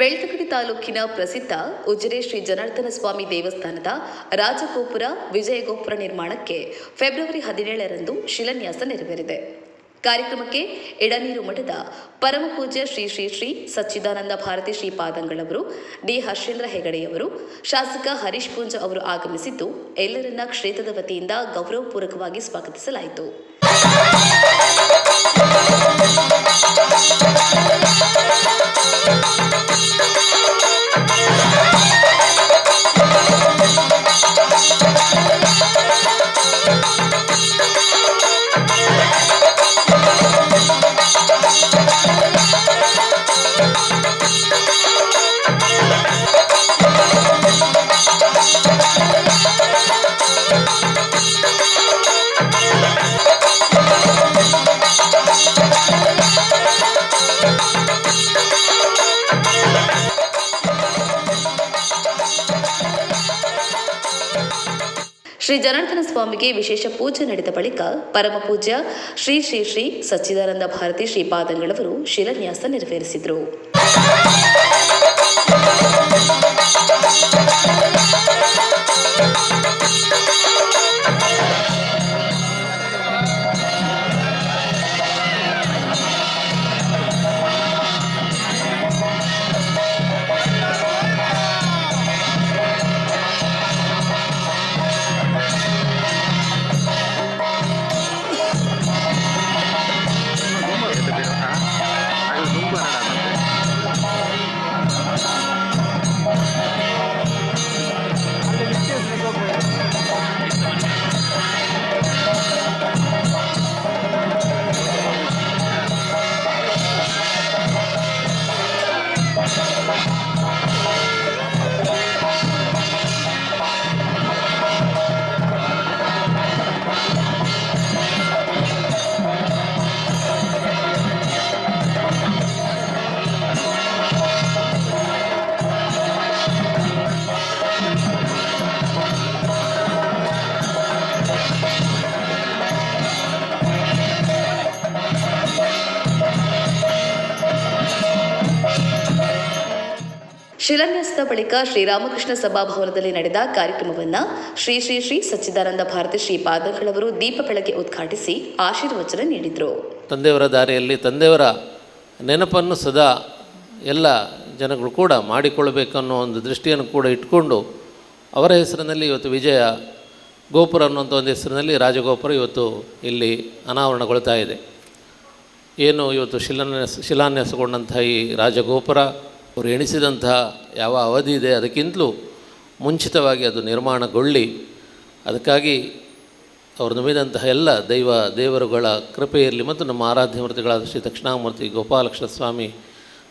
ಬೆಳ್ತಂಗಡಿ ತಾಲೂಕಿನ ಪ್ರಸಿದ್ಧ ಉಜಿರೆ ಶ್ರೀ ಜನಾರ್ದನ ಸ್ವಾಮಿ ದೇವಸ್ಥಾನದ ರಾಜಗೋಪುರ ವಿಜಯಗೋಪುರ ನಿರ್ಮಾಣಕ್ಕೆ ಫೆಬ್ರವರಿ ಹದಿನೇಳರಂದು ಶಿಲಾನ್ಯಾಸ ನೆರವೇರಿದೆ. ಕಾರ್ಯಕ್ರಮಕ್ಕೆ ಎಡನೀರು ಮಠದ ಪರಮಪೂಜ್ಯ ಶ್ರೀ ಶ್ರೀ ಶ್ರೀ ಸಚ್ಚಿದಾನಂದ ಭಾರತಿ ಶ್ರೀಪಾದಂಗಳವರು ಡಿ ಹರ್ಷೇಂದ್ರ ಹೆಗಡೆಯವರು, ಶಾಸಕ ಹರೀಶ್ ಪೂಂಜ ಅವರು ಆಗಮಿಸಿದ್ದು ಎಲ್ಲರನ್ನ ಕ್ಷೇತ್ರದ ವತಿಯಿಂದ ಗೌರವಪೂರ್ವಕವಾಗಿ ಸ್ವಾಗತಿಸಲಾಯಿತು. ಶ್ರೀ ಜನಾರ್ದನ ಸ್ವಾಮಿಗೆ ವಿಶೇಷ ಪೂಜೆ ನಡೆದ ಬಳಿಕ ಪರಮಪೂಜ್ಯ ಶ್ರೀ ಶ್ರೀ ಶ್ರೀ ಸಚ್ಚಿದಾನಂದ ಭಾರತಿ ಶ್ರೀಪಾದಂಗಳವರು ಶಿಲಾನ್ಯಾಸ ನೆರವೇರಿಸಿದರು. ಶಿಲಾನ್ಯಾಸದ ಬಳಿಕ ಶ್ರೀರಾಮಕೃಷ್ಣ ಸಭಾಭವನದಲ್ಲಿ ನಡೆದ ಕಾರ್ಯಕ್ರಮವನ್ನು ಶ್ರೀ ಶ್ರೀ ಶ್ರೀ ಸಚ್ಚಿದಾನಂದ ಭಾರತಿ ಶ್ರೀ ಪಾದಂಗಳವರು ದೀಪ ಬೆಳಗ್ಗೆ ಉದ್ಘಾಟಿಸಿ ಆಶೀರ್ವಚನ ನೀಡಿದರು. ತಂದೆಯವರ ದಾರಿಯಲ್ಲಿ ತಂದೆಯವರ ನೆನಪನ್ನು ಸದಾ ಎಲ್ಲ ಜನಗಳು ಕೂಡ ಮಾಡಿಕೊಳ್ಳಬೇಕನ್ನೋ ಒಂದು ದೃಷ್ಟಿಯನ್ನು ಕೂಡ ಇಟ್ಕೊಂಡು ಅವರ ಹೆಸರಿನಲ್ಲಿ ಇವತ್ತು ವಿಜಯ ಗೋಪುರ ಅನ್ನುವಂಥ ಒಂದು ಹೆಸರಿನಲ್ಲಿ ರಾಜಗೋಪುರ ಇವತ್ತು ಇಲ್ಲಿ ಅನಾವರಣಗೊಳ್ತಾ ಇದೆ. ಏನು ಇವತ್ತು ಶಿಲಾನ್ಯಾಸ ಶಿಲಾನ್ಯಾಸಗೊಂಡಂಥ ಈ ರಾಜಗೋಪುರ ಅವರು ಎಣಿಸಿದಂತಹ ಯಾವ ಅವಧಿ ಇದೆ ಅದಕ್ಕಿಂತಲೂ ಮುಂಚಿತವಾಗಿ ಅದು ನಿರ್ಮಾಣಗೊಳ್ಳಿ. ಅದಕ್ಕಾಗಿ ಅವರು ನಂಬಿದಂತಹ ಎಲ್ಲ ದೈವ, ದೇವರುಗಳ ಕೃಪೆ ಮತ್ತು ನಮ್ಮ ಆರಾಧ್ಯ ಮೂರ್ತಿಗಳಾದ ಶ್ರೀ ದಕ್ಷಿಣಾಮೂರ್ತಿ ಗೋಪಾಲಕೃಷ್ಣ ಸ್ವಾಮಿ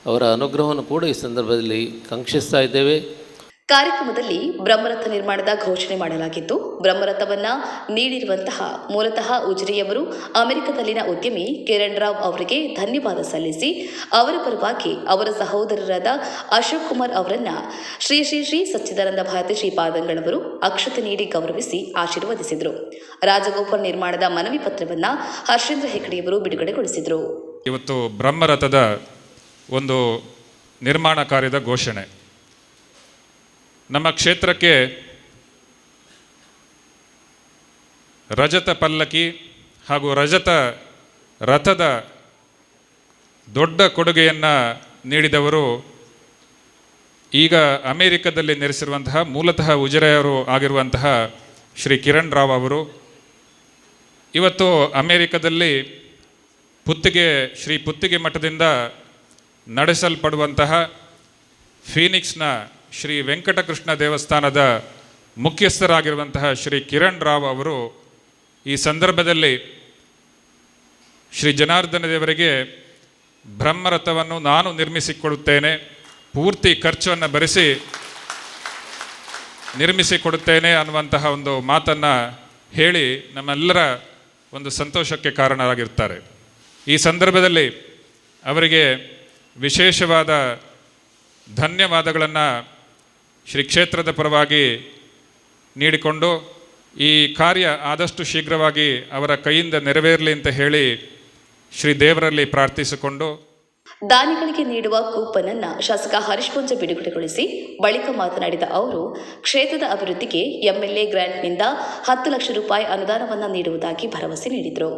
ಅವರ ಅನುಗ್ರಹವನ್ನು ಕೂಡ ಈ ಸಂದರ್ಭದಲ್ಲಿ ಕಾಂಕ್ಷಿಸ್ತಾ ಇದ್ದೇವೆ. ಕಾರ್ಯಕ್ರಮದಲ್ಲಿ ಬ್ರಹ್ಮರಥ ನಿರ್ಮಾಣದ ಘೋಷಣೆ ಮಾಡಲಾಗಿದ್ದು ಬ್ರಹ್ಮರಥವನ್ನ ನೀಡಿರುವಂತಹ ಮೂಲತಃ ಉಜ್ರಿಯವರು ಅಮೆರಿಕದಲ್ಲಿನ ಉದ್ಯಮಿ ಕಿರಣ್ ರಾವ್ ಅವರಿಗೆ ಧನ್ಯವಾದ ಸಲ್ಲಿಸಿ, ಅವರ ಪರವಾಗಿ ಅವರ ಸಹೋದರರಾದ ಅಶೋಕ್ ಕುಮಾರ್ ಅವರನ್ನ ಶ್ರೀ ಶ್ರೀ ಶ್ರೀ ಸಚ್ಚಿದಾನಂದ ಭಾರತಿ ಶ್ರೀಪಾದಂಗಳವರು ಅಕ್ಷತೆ ನೀಡಿ ಗೌರವಿಸಿ ಆಶೀರ್ವದಿಸಿದರು. ರಾಜಗೋಪಾಲ್ ನಿರ್ಮಾಣದ ಮನವಿ ಪತ್ರವನ್ನ ಹರ್ಷೇಂದ್ರ ಹೆಗಡೆಯವರು ಬಿಡುಗಡೆಗೊಳಿಸಿದರು. ಇವತ್ತು ಬ್ರಹ್ಮರಥದ ಒಂದು ನಿರ್ಮಾಣ ಕಾರ್ಯದ ಘೋಷಣೆ. ನಮ್ಮ ಕ್ಷೇತ್ರಕ್ಕೆ ರಜತ ಪಲ್ಲಕ್ಕಿ ಹಾಗೂ ರಜತ ರಥದ ದೊಡ್ಡ ಕೊಡುಗೆಯನ್ನು ನೀಡಿದವರು ಈಗ ಅಮೇರಿಕದಲ್ಲಿ ನೆಲೆಸಿರುವಂತಹ ಮೂಲತಃ ಉಜಿರೆಯವರು ಆಗಿರುವಂತಹ ಶ್ರೀ ಕಿರಣ್ ರಾವ್ ಅವರು. ಇವತ್ತು ಅಮೇರಿಕದಲ್ಲಿ ಪುತ್ತಿಗೆ, ಶ್ರೀ ಪುತ್ತಿಗೆ ಮಠದಿಂದ ನಡೆಸಲ್ಪಡುವಂತಹ ಫೀನಿಕ್ಸ್ನ ಶ್ರೀ ವೆಂಕಟಕೃಷ್ಣ ದೇವಸ್ಥಾನದ ಮುಖ್ಯಸ್ಥರಾಗಿರುವಂತಹ ಶ್ರೀ ಕಿರಣ್ ರಾವ್ ಅವರು ಈ ಸಂದರ್ಭದಲ್ಲಿ ಶ್ರೀ ಜನಾರ್ದನ ದೇವರಿಗೆ ಬ್ರಹ್ಮರಥವನ್ನು ನಾನು ನಿರ್ಮಿಸಿಕೊಡುತ್ತೇನೆ, ಪೂರ್ತಿ ಖರ್ಚನ್ನು ಭರಿಸಿ ನಿರ್ಮಿಸಿಕೊಡುತ್ತೇನೆ ಅನ್ನುವಂತಹ ಒಂದು ಮಾತನ್ನು ಹೇಳಿ ನಮ್ಮೆಲ್ಲರ ಒಂದು ಸಂತೋಷಕ್ಕೆ ಕಾರಣರಾಗಿರ್ತಾರೆ. ಈ ಸಂದರ್ಭದಲ್ಲಿ ಅವರಿಗೆ ವಿಶೇಷವಾದ ಧನ್ಯವಾದಗಳನ್ನು ಶ್ರೀ ಕ್ಷೇತ್ರದ ಪರವಾಗಿ ನೀಡಿಕೊಂಡು ಈ ಕಾರ್ಯ ಆದಷ್ಟು ಶೀಘ್ರವಾಗಿ ಅವರ ಕೈಯಿಂದ ನೆರವೇರಲಿ ಅಂತ ಹೇಳಿ ಶ್ರೀ ದೇವರಲ್ಲಿ ಪ್ರಾರ್ಥಿಸಿಕೊಂಡು ದಾನಿಗಳಿಗೆ ನೀಡುವ ಕೂಪನ್ ಅನ್ನ ಶಾಸಕ ಹರೀಶ್ ಪುಂಜ ಬಿಡುಗಡೆಗೊಳಿಸಿ ಬಳಿಕ ಮಾತನಾಡಿದ ಅವರು ಕ್ಷೇತ್ರದ ಅಭಿವೃದ್ಧಿಗೆ ಎಂಎಲ್ಎ ಗ್ರಾಂಟ್ನಿಂದ ಹತ್ತು ಲಕ್ಷ ರೂಪಾಯಿ ಅನುದಾನವನ್ನು ನೀಡುವುದಾಗಿ ಭರವಸೆ ನೀಡಿದರು.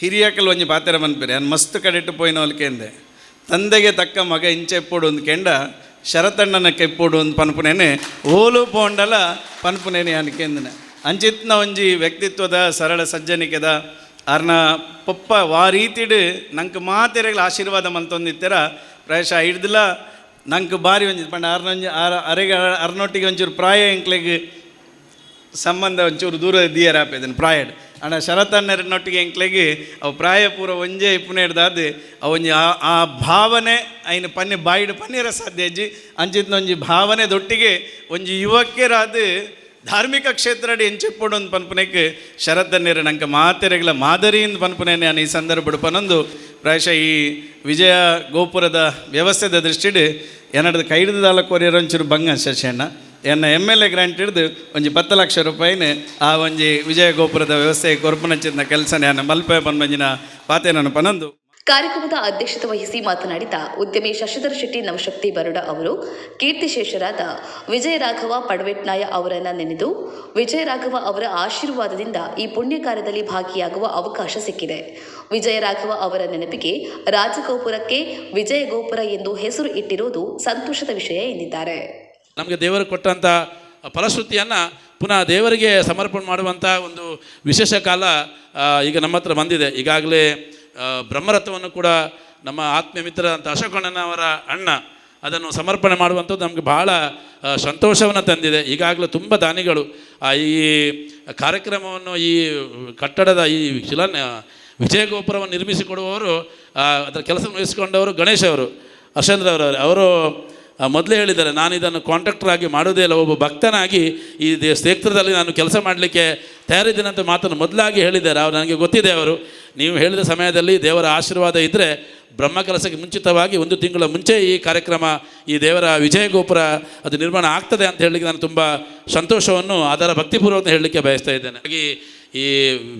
ಹಿರಿಯ ಕೆಲವೊಂದು ಪಾತ್ರ ಬಂದ್ಬಿರಿ ಮಸ್ತ್ ಕಡೆಟ್ಟು ಪೋಯಿನ ಹೊಲ್ಕೆಂದೆ ತಂದೆಗೆ ತಕ್ಕ ಮಗ ಇಂಚೆ ಪೋಡು ಒಂದು ಕೆಂಡ ಶರತಣ್ಣನ ಕೆಪ್ಪೋಡು ಒಂದು ಪನ್ಪುನೇನೆ, ಓಲು ಪೋಂಡಲ ಪನ್ಪುನೇನೆ ಅನ್ಕೆಂದನೆ. ಅಂಚಿತ್ನ ಒಂಜಿ ವ್ಯಕ್ತಿತ್ವದ ಸರಳ ಸಜ್ಜನಿಕೆದ ಅರ್ನ ಪೊಪ್ಪ ವಾ ರೀತಿಡ್ ನಂಗೆ ಮಾತೆರೆಗಳ ಆಶೀರ್ವಾದ ಮಂತೊಂದಿತ್ತರ ಪ್ರಾಯಶಃ ಹಿಡ್ದಿಲ್ಲ. ನಂಗೆ ಬಾರಿ ಒಂಜಿ ಪಂಡ ಅರ್ನೊಂಜಿ ಅರ ಅರೆಗೆ ಅರ್ನೊಟ್ಟಿಗೆ ಒಂಚೂರು ಪ್ರಾಯ ಎಂಕ್ಲೆಗ್ ಸಂಬಂಧ ಒಂಚೂರು ದೂರ ದಿಯರ್ ಆಪೇದನು ಪ್ರಾಯಡ್. ಅಣ್ಣ ಶರತನ್ನರನ್ನೊಟ್ಟಿಗೆ ಎಂಕ್ಲೆಗೆ ಅವು ಪ್ರಾಯ ಪೂರ ಒಂಜೇ ಇಪ್ಪುನೆ ಹಿಡ್ದಾದ್ ಅವೊಂಜಿ ಆ ಆ ಭಾವನೆ, ಐನ ಪನ್ನೆ, ಬಾಯಿಡ್ ಪನ್ನೀರ ಸಾಧ್ಯಜ್ಜಿ ಅಂಚಿತ್ನ ಒಂಜಿ ಭಾವನೆ ದೊಟ್ಟಿಗೆ ಒಂಜಿ ಯುವಕ್ಯರಾದ ಧಾರ್ಮಿಕ ಕ್ಷೇತ್ರಡಿ ಎಂಚಿಪ್ಪುಡು ಒಂದು ಪನ್ಪುನೆಗೆ ಶರತ್ತಣ್ಣರ ನಂಗೆ ಮಾತೆರೆಗಳ ಮಾದರಿಯಿಂದ ಪನ್ಪುನೇನೆ ನಾನು ಈ ಸಂದರ್ಭ ಪನೊಂದು ಪ್ರಾಯಶಃ ಈ ವಿಜಯ ಗೋಪುರದ ವ್ಯವಸ್ಥೆದ ದೃಷ್ಟಿಡ್ ಏನಡ್ದು ಕೈಡ್ದಾಲ ಕೊರಿಯರ್ ಒಂಚೂರು ಬಂಗ ಶಶಿಯಣ್ಣ ಎನ್ನ ಎಂ ಎಲ್ ಎ ಗ್ರಾಂಟ್ ಹಿಡಿದು ಒಂಜಿ ಪತ್ತು ಲಕ್ಷ ರೂಪಾಯಿನ ಆ ಒಂಜಿ ವಿಜಯ ಗೋಪುರದ ವ್ಯವಸ್ಥೆ ಕೊರ್ಪನಚ್ಚಿನ ಕೆಲಸ ನಾನು ಮಲ್ಪೆ ಪನ್ಮಂಜಿನ ಪಾತೆ ನಾನು ಕಾರ್ಯಕ್ರಮದ ಅಧ್ಯಕ್ಷತೆ ವಹಿಸಿ ಮಾತನಾಡಿದ ಉದ್ಯಮಿ ಶಶಿಧರ್ ಶೆಟ್ಟಿ ನವಶಕ್ತಿ ಬರುಡ ಅವರು ಕೀರ್ತಿಶೇಷರಾದ ವಿಜಯ ರಾಘವ ಪಡವೆಟ್ನಾಯ ಅವರನ್ನ ನೆನೆದು, ವಿಜಯ ರಾಘವ ಅವರ ಆಶೀರ್ವಾದದಿಂದ ಈ ಪುಣ್ಯ ಕಾರ್ಯದಲ್ಲಿ ಭಾಗಿಯಾಗುವ ಅವಕಾಶ ಸಿಕ್ಕಿದೆ. ವಿಜಯ ರಾಘವ ಅವರ ನೆನಪಿಗೆ ರಾಜಗೋಪುರಕ್ಕೆ ವಿಜಯ ಗೋಪುರ ಎಂದು ಹೆಸರು ಇಟ್ಟಿರುವುದು ಸಂತೋಷದ ವಿಷಯ ಎಂದಿದ್ದಾರೆ. ನಮಗೆ ದೇವರು ಕೊಟ್ಟಂಥ ಫಲಶ್ರುತಿಯನ್ನು ಪುನಃ ದೇವರಿಗೆ ಸಮರ್ಪಣೆ ಮಾಡುವಂಥ ಒಂದು ವಿಶೇಷ ಕಾಲ ಈಗ ನಮ್ಮ ಹತ್ರ ಬಂದಿದೆ. ಈಗಾಗಲೇ ಬ್ರಹ್ಮರಥವನ್ನು ಕೂಡ ನಮ್ಮ ಆತ್ಮೀಯ ಮಿತ್ರ ಅಂತ ಅಶೋಕಣ್ಣನವರ ಅಣ್ಣ ಅದನ್ನು ಸಮರ್ಪಣೆ ಮಾಡುವಂಥದ್ದು ನಮಗೆ ಬಹಳ ಸಂತೋಷವನ್ನು ತಂದಿದೆ. ಈಗಾಗಲೇ ತುಂಬ ದಾನಿಗಳು ಈ ಕಾರ್ಯಕ್ರಮವನ್ನು, ಈ ಕಟ್ಟಡದ ಈ ಶಿಲ ವಿಜಯಗೋಪುರವನ್ನು ನಿರ್ಮಿಸಿ ನಿರ್ಮಿಸಿಕೊಡುವವರು ಅದರ ಕೆಲಸವನ್ನು ವಹಿಸಿಕೊಂಡವರು ಗಣೇಶ್ ಅವರು, ಹರ್ಷೇಂದ್ರ ಅವರು ಅವರು ಮೊದಲೇ ಹೇಳಿದ್ದಾರೆ, ನಾನು ಇದನ್ನು ಕಾಂಟ್ರಾಕ್ಟರ್ ಆಗಿ ಮಾಡೋದೇ ಇಲ್ಲ, ಒಬ್ಬ ಭಕ್ತನಾಗಿ ಈ ಕ್ಷೇತ್ರದಲ್ಲಿ ನಾನು ಕೆಲಸ ಮಾಡಲಿಕ್ಕೆ ತಯಾರಿದ್ದೇನೆ ಅಂತ ಮಾತನ್ನು ಮೊದಲಾಗಿ ಹೇಳಿದ್ದಾರೆ. ಅವರು ನನಗೆ ಗೊತ್ತಿದೆ ಅವರು. ನೀವು ಹೇಳಿದ ಸಮಯದಲ್ಲಿ ದೇವರ ಆಶೀರ್ವಾದ ಇದ್ದರೆ ಬ್ರಹ್ಮ ಕೆಲಸಕ್ಕೆ ಮುಂಚಿತವಾಗಿ ಒಂದು ತಿಂಗಳ ಮುಂಚೆ ಈ ಕಾರ್ಯಕ್ರಮ, ಈ ದೇವರ ವಿಜಯ ಗೋಪುರ ಅದು ನಿರ್ಮಾಣ ಆಗ್ತದೆ ಅಂತ ಹೇಳಲಿಕ್ಕೆ ನಾನು ತುಂಬ ಸಂತೋಷವನ್ನು ಅದರ ಭಕ್ತಿಪೂರ್ವಕ ಹೇಳಲಿಕ್ಕೆ ಬಯಸ್ತಾ ಇದ್ದೇನೆ. ಹಾಗೆ ಈ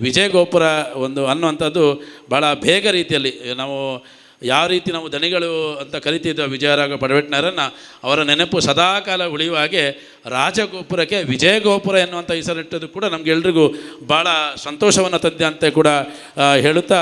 ವಿಜಯ ಗೋಪುರ ಒಂದು ಅನ್ನುವಂಥದ್ದು ಭಾಳ ಬೇಗ ರೀತಿಯಲ್ಲಿ, ನಾವು ಯಾವ ರೀತಿ ನಾವು ದನಿಗಳು ಅಂತ ಕರಿತಿದ್ದ ವಿಜಯರಾಘ ಪಡವೆಟ್ನರನ್ನು ಅವರ ನೆನಪು ಸದಾಕಾಲ ಉಳಿಯುವ ಹಾಗೆ ರಾಜಗೋಪುರಕ್ಕೆ ವಿಜಯ ಗೋಪುರ ಎನ್ನುವಂಥ ಹೆಸರಿಟ್ಟದ್ದು ಕೂಡ ನಮಗೆಲ್ರಿಗೂ ಭಾಳ ಸಂತೋಷವನ್ನು ತಂದೆ ಅಂತ ಕೂಡ ಹೇಳುತ್ತಾ